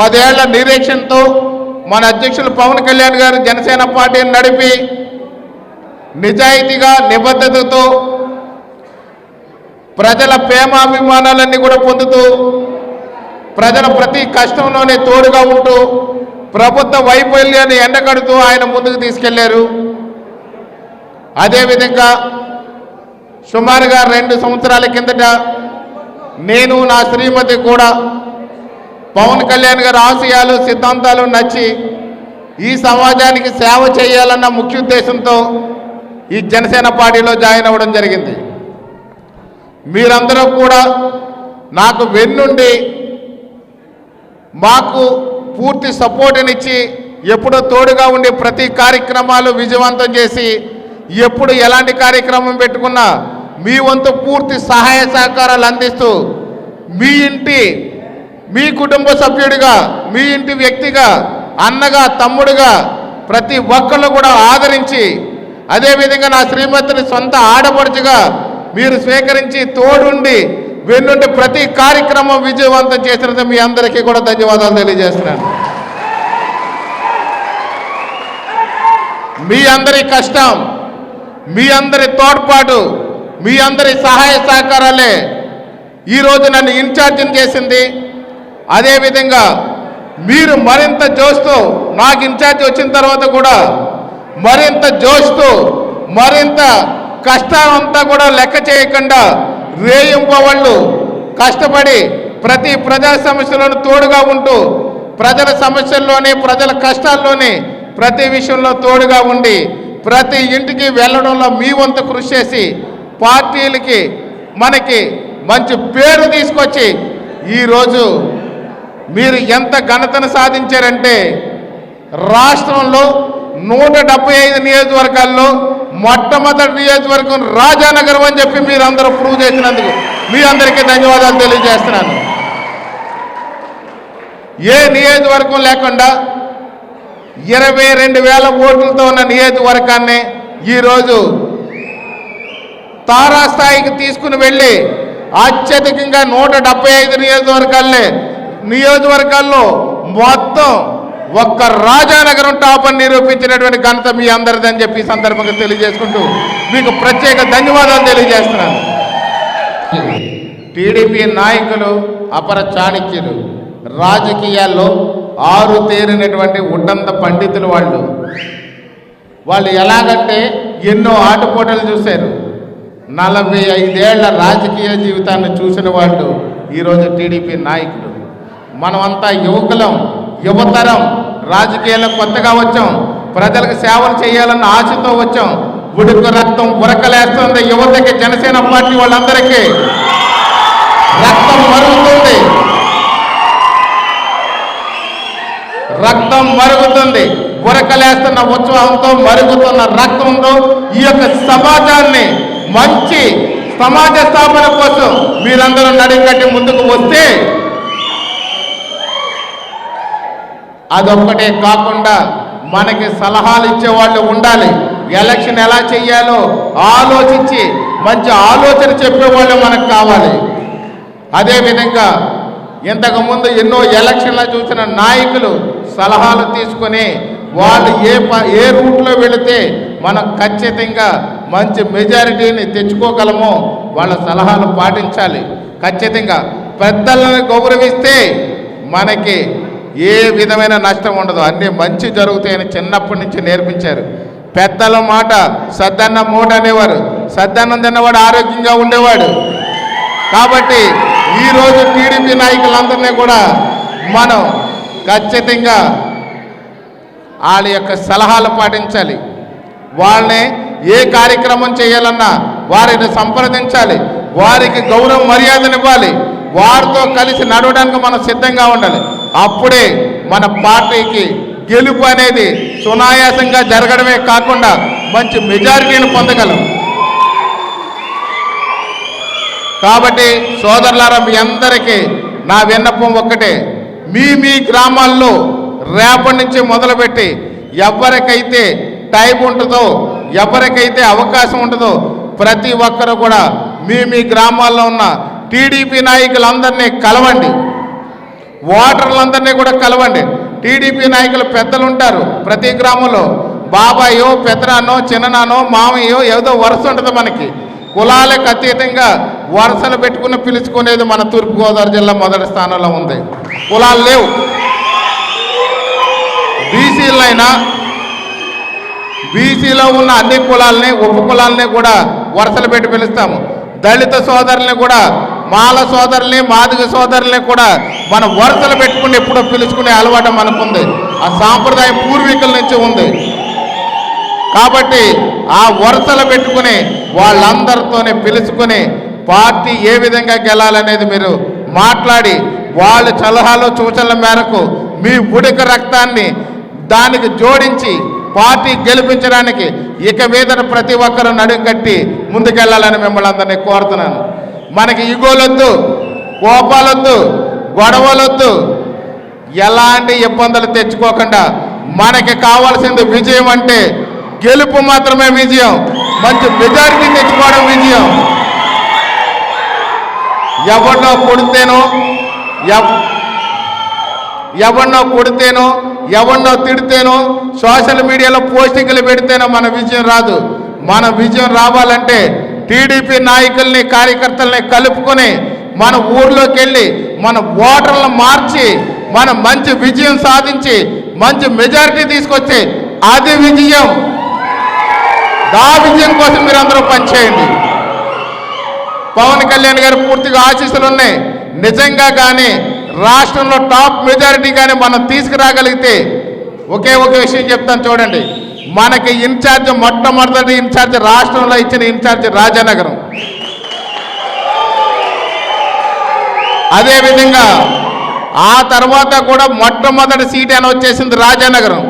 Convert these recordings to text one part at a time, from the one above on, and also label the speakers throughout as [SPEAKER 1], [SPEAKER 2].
[SPEAKER 1] పదేళ్ళ నిరీక్షణతో మన అధ్యక్షులు పవన్ కళ్యాణ్ గారు జనసేన పార్టీని నడిపి నిజాయితీగా నిబద్ధతతో ప్రజల ప్రేమాభిమానాలన్నీ కూడా పొందుతూ ప్రజల ప్రతి కష్టంలోనే తోడుగా ఉంటూ ప్రభుత్వ వైఫల్యాన్ని ఎండగడుతూ ఆయన ముందుకు తీసుకెళ్ళారు. అదేవిధంగా సుమారుగా రెండు సంవత్సరాల కిందట నేను నా శ్రీమతి కూడా పవన్ కళ్యాణ్ గారి ఆశయాలు సిద్ధాంతాలు నచ్చి ఈ సమాజానికి సేవ చేయాలన్న ముఖ్య ఉద్దేశంతో ఈ జనసేన పార్టీలో జాయిన్ అవ్వడం జరిగింది. మీరందరూ కూడా నాకు వెన్నుండి మాకు పూర్తి సపోర్టునిచ్చి ఎప్పుడో తోడుగా ఉండి ప్రతి కార్యక్రమాలు విజయవంతం చేసి ఎప్పుడు ఎలాంటి కార్యక్రమం పెట్టుకున్నా మీ వంతు పూర్తి సహాయ సహకారాలు అందిస్తూ మీ ఇంటి మీ కుటుంబ సభ్యుడిగా మీ ఇంటి వ్యక్తిగా అన్నగా తమ్ముడుగా ప్రతి ఒక్కళ్ళు కూడా ఆదరించి అదేవిధంగా నా శ్రీమతిని సొంత ఆడపడుచుగా మీరు స్వీకరించి తోడుండి వెన్నుండి ప్రతి కార్యక్రమం విజయవంతం చేసినందుకు మీ అందరికీ కూడా ధన్యవాదాలు తెలియజేస్తున్నాను. మీ అందరి కష్టం మీ అందరి తోడ్పాటు మీ అందరి సహాయ సహకారాలే ఈరోజు నన్ను ఇన్ఛార్జిని చేసింది. అదేవిధంగా మీరు మరింత జోష్తో నాకు ఇన్ఛార్జ్ వచ్చిన తర్వాత కూడా మరింత జోష్తో మరింత కష్టాలంతా కూడా లెక్క చేయకుండా రేయింపవాళ్ళు కష్టపడి ప్రతి ప్రజా సమస్యలను తోడుగా ఉంటూ ప్రజల సమస్యల్లోనే ప్రజల కష్టాల్లోనే ప్రతి విషయంలో తోడుగా ఉండి ప్రతి ఇంటికి వెళ్ళడంలో మీ వంతు కృషి చేసి పార్టీలకి మనకి మంచి పేరు తీసుకొచ్చి ఈరోజు మీరు ఎంత ఘనతను సాధించారంటే రాష్ట్రంలో నూట డెబ్బై ఐదు నియోజకవర్గాల్లో మొట్టమొదటి నియోజకవర్గం రాజానగరం అని చెప్పి మీరు అందరూ ప్రూవ్ చేసినందుకు మీ అందరికీ ధన్యవాదాలు తెలియజేస్తున్నాను. ఏ నియోజకవర్గం లేకుండా ఇరవై రెండు వేల ఓట్లతో ఉన్న నియోజకవర్గాన్ని ఈరోజు తారాస్థాయికి తీసుకుని వెళ్ళి అత్యధికంగా నూట డెబ్బై ఐదు నియోజకవర్గాలనే నియోజకవర్గాల్లో మొత్తం ఒక్క రాజానగరం టాప్ అని నిరూపించినటువంటి ఘనత మీ అందరిదని చెప్పి సందర్భంగా తెలియజేసుకుంటూ మీకు ప్రత్యేక ధన్యవాదాలు తెలియజేస్తున్నాను. టీడీపీ నాయకులు అపర చాణక్యులు రాజకీయాల్లో ఆరు తేరినటువంటి ఉడ్డంత పండితులు వాళ్ళు. వాళ్ళు ఎలాగంటే ఎన్నో ఆటపోటలు చూశారు. నలభై ఐదేళ్ళ రాజకీయ జీవితాన్ని చూసిన వాళ్ళు ఈరోజు టీడీపీ నాయకులు. మనమంతా యువకులం యువతరం రాజకీయాల్లో కొత్తగా వచ్చాం. ప్రజలకు సేవలు చేయాలన్న ఆశతో వచ్చాం. ఉడుకు రక్తం ఉరకలేస్తుంది యువతకి జనసేన పార్టీ వాళ్ళందరికీ. రక్తం మరుగుతుంది. రక్తం మరుగుతుంది. ఉరకలేస్తున్న ఉత్సాహంతో మరుగుతున్న రక్తంతో ఈ యొక్క సమాజాన్ని మంచి సమాజ స్థాపన కోసం మీరందరూ నడికట్టి ముందుకు వస్తే అదొక్కటే కాకుండా మనకి సలహాలు ఇచ్చే వాళ్ళు ఉండాలి. ఎలక్షన్ ఎలా చెయ్యాలో ఆలోచించి మంచి ఆలోచన చెప్పేవాళ్ళు మనకు కావాలి. అదేవిధంగా ఇంతకుముందు ఎన్నో ఎలక్షన్లు చూసిన నాయకులు సలహాలు తీసుకొని వాళ్ళు ఏ ప ఏ రూట్లో వెళితే మనం ఖచ్చితంగా మంచి మెజారిటీని తెచ్చుకోగలమో వాళ్ళ సలహాలు పాటించాలి. ఖచ్చితంగా పెద్దలను గౌరవిస్తే మనకి ఏ విధమైన నష్టం ఉండదు. అన్నీ మంచి జరుగుతాయని చిన్నప్పటి నుంచి నేర్పించారు. పెద్దల మాట సద్దన్న మూట అనేవారు. సద్దన్నం తిన్నవాడు ఆరోగ్యంగా ఉండేవాడు. కాబట్టి ఈరోజు టీడీపీ నాయకులందరినీ కూడా మనం ఖచ్చితంగా వాళ్ళ యొక్క సలహాలు పాటించాలి. వాళ్ళని ఏ కార్యక్రమం చేయాలన్నా వారిని సంప్రదించాలి. వారికి గౌరవ మర్యాదనివ్వాలి. వారితో కలిసి నడవడానికి మనం సిద్ధంగా ఉండాలి. అప్పుడే మన పార్టీకి గెలుపు అనేది సునాయాసంగా జరగడమే కాకుండా మంచి మెజారిటీని పొందగలం. కాబట్టి సోదరులారా మీ అందరికీ నా విన్నపం ఒక్కటే. మీ మీ గ్రామాల్లో రేపటి నుంచి మొదలుపెట్టి ఎవరికైతే టైం ఉంటుందో ఎవరికైతే అవకాశం ఉంటుందో ప్రతి ఒక్కరు కూడా మీ మీ గ్రామాల్లో ఉన్న టీడీపీ నాయకులందరినీ కలవండి. ఓటర్లందరినీ కూడా కలవండి. టీడీపీ నాయకులు పెద్దలు ఉంటారు ప్రతి గ్రామంలో. బాబాయో పెద్దనానో చిన్ననానో మామయ్యో ఏదో వరుస ఉంటుంది మనకి. కులాలకు అతీతంగా వరుసలు పెట్టుకుని పిలుచుకునేది మన తూర్పుగోదావరి జిల్లా మొదటి స్థానంలో ఉంది. కులాలు లేవు. బీసీలైనా బీసీలో ఉన్న అన్ని కులాలని ఉప కులాలని కూడా వరుసలు పెట్టి పిలుస్తాము. దళిత సోదరుల్ని కూడా మాల సోదరుల్ని మాదిగ సోదరుల్ని కూడా మన వరుసలు పెట్టుకుని ఎప్పుడో పిలుచుకునే అలవాటు మనకుంది. ఆ సాంప్రదాయం పూర్వీకుల నుంచి ఉంది. కాబట్టి ఆ వరుసలు పెట్టుకుని వాళ్ళందరితోనే పిలుచుకుని పార్టీ ఏ విధంగా గెలాలనేది మీరు మాట్లాడి వాళ్ళ సలహాలు సూచనల మేరకు మీ ఉడిక రక్తాన్ని దానికి జోడించి పార్టీ గెలిపించడానికి ఇక మీద ప్రతి ఒక్కరూ నడుం కట్టి ముందుకెళ్ళాలని మిమ్మల్ని అందరినీ కోరుతున్నాను. మనకి ఈగోలొద్దు కోపాలొద్దు గొడవలొద్దు. ఎలాంటి ఇబ్బందులు తెచ్చుకోకుండా మనకి కావాల్సింది విజయం అంటే గెలుపు మాత్రమే విజయం మంచి మెజారిటీ తెచ్చుకోవడం విజయం. ఎవరినో కొడితేనో ఎవ్ ఎవరినో కొడితేనో ఎవరినో తిడితేనో సోషల్ మీడియాలో పోస్టింగ్లు పెడితేనో మన విజయం రాదు. మన విజయం రావాలంటే టీడీపీ నాయకుల్ని కార్యకర్తల్ని కలుపుకొని మన ఊర్లోకి వెళ్ళి మన ఓటర్లను మార్చి మన మంచి విజయం సాధించి మంచి మెజారిటీ తీసుకొచ్చి అది విజయం. దా విజయం కోసం మీరు అందరూ పనిచేయండి. పవన్ కళ్యాణ్ గారు పూర్తిగా ఆశీస్సులు ఉన్నాయి నిజంగా కానీ రాష్ట్రంలో టాప్ మెజారిటీ కానీ మనం తీసుకురాగలిగితే ఒకే ఒక విషయం చెప్తాను చూడండి. మనకి ఇన్ఛార్జ్ మొట్టమొదటి ఇన్ఛార్జ్ రాష్ట్రంలో ఇచ్చిన ఇన్ఛార్జ్ రాజానగరం. అదేవిధంగా ఆ తర్వాత కూడా మొట్టమొదటి సీట్ అని వచ్చేసింది రాజానగరం.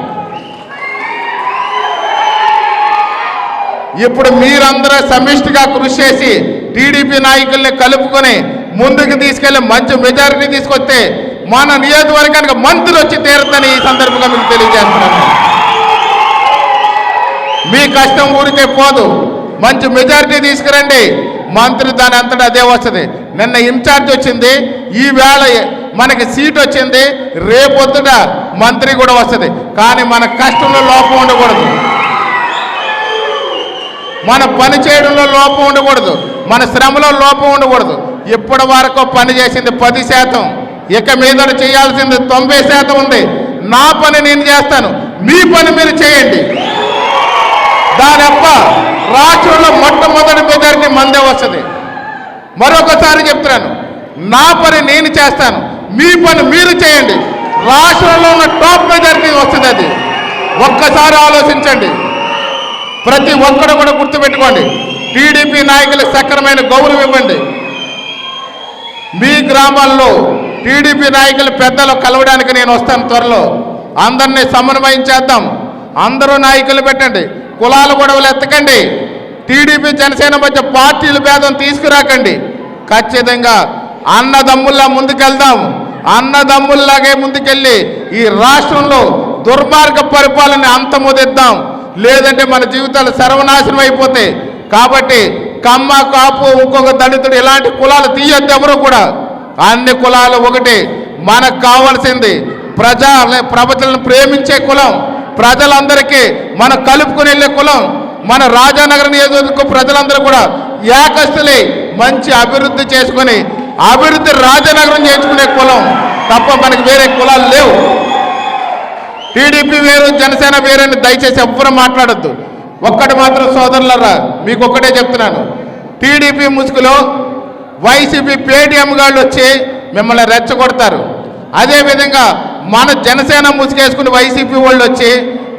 [SPEAKER 1] ఇప్పుడు మీరందరూ సమిష్టిగా కృషి చేసి టీడీపీ నాయకుల్ని కలుపుకొని ముందుకు తీసుకెళ్ళి మంచి మెజారిటీ తీసుకొస్తే మన నియోజకవర్గానికి మంత్రులు వచ్చి తీరుతుందని ఈ సందర్భంగా మీకు తెలియజేస్తున్నాను. మీ కష్టం ఊరికే పోదు. మంచి మెజారిటీ తీసుకురండి. మంత్రి దాని అంతటా అదే వస్తుంది. నిన్న ఇన్ఛార్జ్ వచ్చింది. ఈవేళ మనకి సీట్ వచ్చింది. రేపొద్దుట మంత్రి కూడా వస్తుంది. కానీ మన కష్టంలో లోపం ఉండకూడదు. మన పని చేయడంలో లోపం ఉండకూడదు. మన శ్రమలో లోపం ఉండకూడదు. ఇప్పటి వరకు పని చేసింది పది శాతం. ఇక మీద చేయాల్సింది తొంభై శాతం ఉంది. నా పని నేను చేస్తాను. మీ పని మీరు చేయండి. దానప్ప రాష్ట్రంలో మొట్టమొదటి మెజారిటీ మందే వస్తుంది. మరొకసారి చెప్తున్నాను నా పని నేను చేస్తాను మీ పని మీరు చేయండి. రాష్ట్రంలో ఉన్న టాప్ మెజారిటీ వస్తుంది అది. ఒక్కసారి ఆలోచించండి. ప్రతి ఒక్కరు కూడా గుర్తుపెట్టుకోండి టీడీపీ నాయకులకు సక్రమైన గౌరవం ఇవ్వండి. మీ గ్రామాల్లో టీడీపీ నాయకులు పెద్దలు కలవడానికి నేను వస్తాను త్వరలో. అందరినీ సమన్వయం చేద్దాం. అందరూ నాయకులు పెట్టండి. కులాల గొడవలు ఎత్తకండి. టీడీపీ జనసేన మధ్య పార్టీల భేదం తీసుకురాకండి. ఖచ్చితంగా అన్నదమ్ముల్లా ముందుకెళ్దాం. అన్నదమ్ముల్లాగే ముందుకెళ్ళి ఈ రాష్ట్రంలో దుర్మార్గ పరిపాలన అంతమొదిద్దాం. లేదంటే మన జీవితాలు సర్వనాశనం అయిపోతాయి. కాబట్టి కమ్మ కాపు ఇంకొక దళితుడు ఇలాంటి కులాలు తీయొద్దు ఎవరు కూడా. అన్ని కులాలు ఒకటి. మనకు కావాల్సింది ప్రజా ప్రజలను ప్రేమించే కులం. ప్రజలందరికీ మనం కలుపుకుని వెళ్ళే కులం మన రాజానగర నియోజకవర్గ ప్రజలందరూ కూడా ఏకస్తులై మంచి అభివృద్ధి చేసుకొని అభివృద్ధి రాజనగరం చేసుకునే కులం తప్ప మనకి వేరే కులాలు లేవు. టీడీపీ వేరు జనసేన వేరని దయచేసి ఎవ్వరూ మాట్లాడొద్దు. ఒక్కటి మాత్రం సోదరులరా మీకు ఒక్కటే చెప్తున్నాను. టీడీపీ ముసుగులో వైసీపీ పేటీఎం గాళ్ళు వచ్చి మిమ్మల్ని రెచ్చగొడతారు. అదేవిధంగా మన జనసేన ముసుగేసుకుని వైసీపీ వాళ్ళు వచ్చి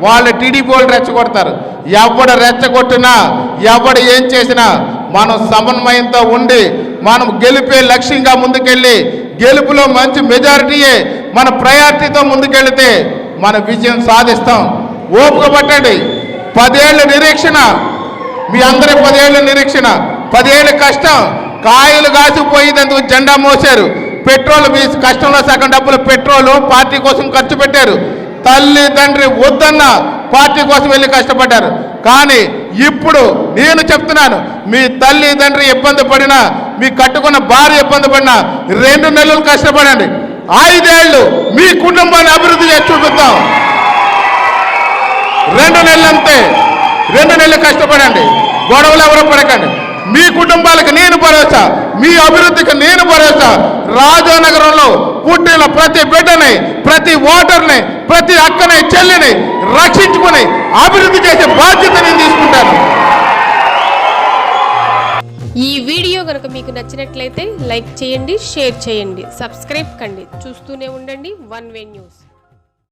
[SPEAKER 1] వాళ్ళు టీడీపీ వాళ్ళు రెచ్చగొడతారు. ఎవడ రెచ్చగొట్టినా ఎవడ ఏం చేసినా మనం సమన్వయంతో ఉండి మనం గెలిపే లక్ష్యంగా ముందుకెళ్ళి గెలుపులో మంచి మెజారిటీయే మన ప్రయారిటీతో ముందుకెళ్తే మన విజయం సాధిస్తాం. ఓపిక పట్టండి. పదేళ్ళ నిరీక్షణ. మీ అందరి పదేళ్ళ నిరీక్షణ. పదేళ్ళ కష్టం. కాయలు కాసిపోయేందుకు జెండా మోసారు పెట్రోల్ మీ కష్టంలో సగం డబ్బులు పెట్రోల్ పార్టీ కోసం ఖర్చు పెట్టారు. తల్లి తండ్రి వద్దన్న పార్టీ కోసం వెళ్ళి కష్టపడ్డారు. కానీ ఇప్పుడు నేను చెప్తున్నాను మీ తల్లి తండ్రి ఇబ్బంది పడినా మీ కట్టుకున్న భార్య ఇబ్బంది పడినా రెండు నెలలు కష్టపడండి. ఐదేళ్ళు మీ కుటుంబాన్ని అభివృద్ధి చేసి చూపిద్దాం. రెండు నెలలు అంతే. రెండు నెలలు కష్టపడండి. గొడవలు ఎవరు పడకండి. మీ కుటుంబాలకు నేను భరోసా మీ అభివృద్ధికి నేను భరోసా రాజానగరంలో పుట్టిన ప్రతి బిడ్డని ప్రతి ఓటర్ని ప్రతి అక్కని చెల్లిని రక్షించుకుని అభివృద్ధి చేసే బాధ్యత నేను తీసుకుంటాను.
[SPEAKER 2] ఈ వీడియో కనుక మీకు నచ్చినట్లయితే లైక్ చేయండి షేర్ చేయండి సబ్స్క్రైబ్ కండి. చూస్తూనే ఉండండి వన్ వే న్యూస్.